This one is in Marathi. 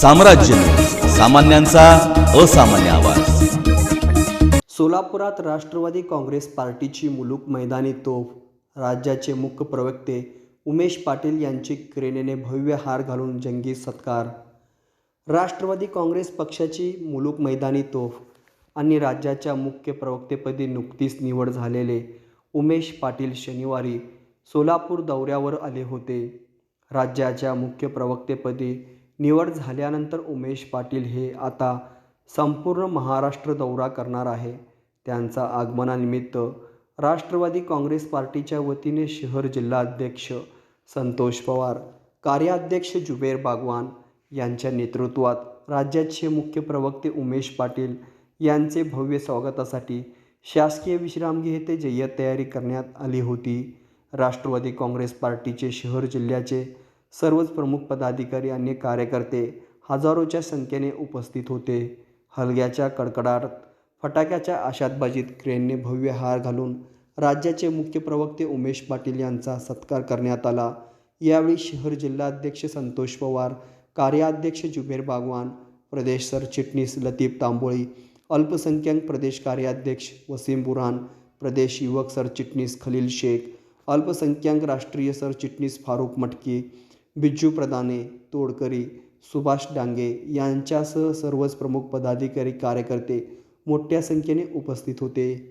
साम्राज्य. सामान्यांचा असामान्य आवाज. सोलापुरात राष्ट्रवादी काँग्रेस पार्टीची मुलूक मैदानी तोफ. राज्याचे मुख्य प्रवक्ते उमेश पाटील यांची क्रेनेने भव्य हार घालून जंगी सत्कार. राष्ट्रवादी काँग्रेस पक्षाची मुलूक मैदानी तोफ. आणि राज्याच्या मुख्य प्रवक्तेपदी नुकतीच निवड झालेले उमेश पाटील शनिवारी सोलापूर दौऱ्यावर आले होते. राज्याच्या मुख्य प्रवक्तेपदी निवड झाल्यानंतर उमेश पाटील हे आता संपूर्ण महाराष्ट्र दौरा करणार आहे. त्यांचा आगमनानिमित्त राष्ट्रवादी काँग्रेस पार्टीच्या वतीने शहर जिल्हाध्यक्ष संतोष पवार कार्याध्यक्ष जुबेर बागवान यांच्या नेतृत्वात राज्याचे मुख्य प्रवक्ते उमेश पाटील यांचे भव्य स्वागतासाठी शासकीय विश्रामगृह येथे जय्यत तयारी करण्यात आली होती. राष्ट्रवादी काँग्रेस पार्टीचे शहर जिल्ह्याचे सर्वच प्रमुख पदाधिकारी आणि कार्यकर्ते हजारोच्या संख्येने उपस्थित होते. हलग्याच्या कडकडाट फटाक्याच्या आशातबाजीत क्रेनने भव्य हार घालून राज्याचे मुख्य प्रवक्ते उमेश पाटील यांचा सत्कार करण्यात आला. यावेळी शहर जिल्हाध्यक्ष संतोष पवार कार्याध्यक्ष जुबेर बागवान प्रदेश सरचिटणीस लतीफ तांबोळी अल्पसंख्याक प्रदेश कार्याध्यक्ष वसीम बुरान प्रदेश युवक सरचिटणीस खलील शेख अल्पसंख्याक राष्ट्रीय सरचिटणीस फारूक मटकी बिज्जू प्रदाने तोडकरी सुभाष डांगे यांच्यासह सर्वच प्रमुख पदाधिकारी कार्यकर्ते मोठ्या संख्येने उपस्थित होते.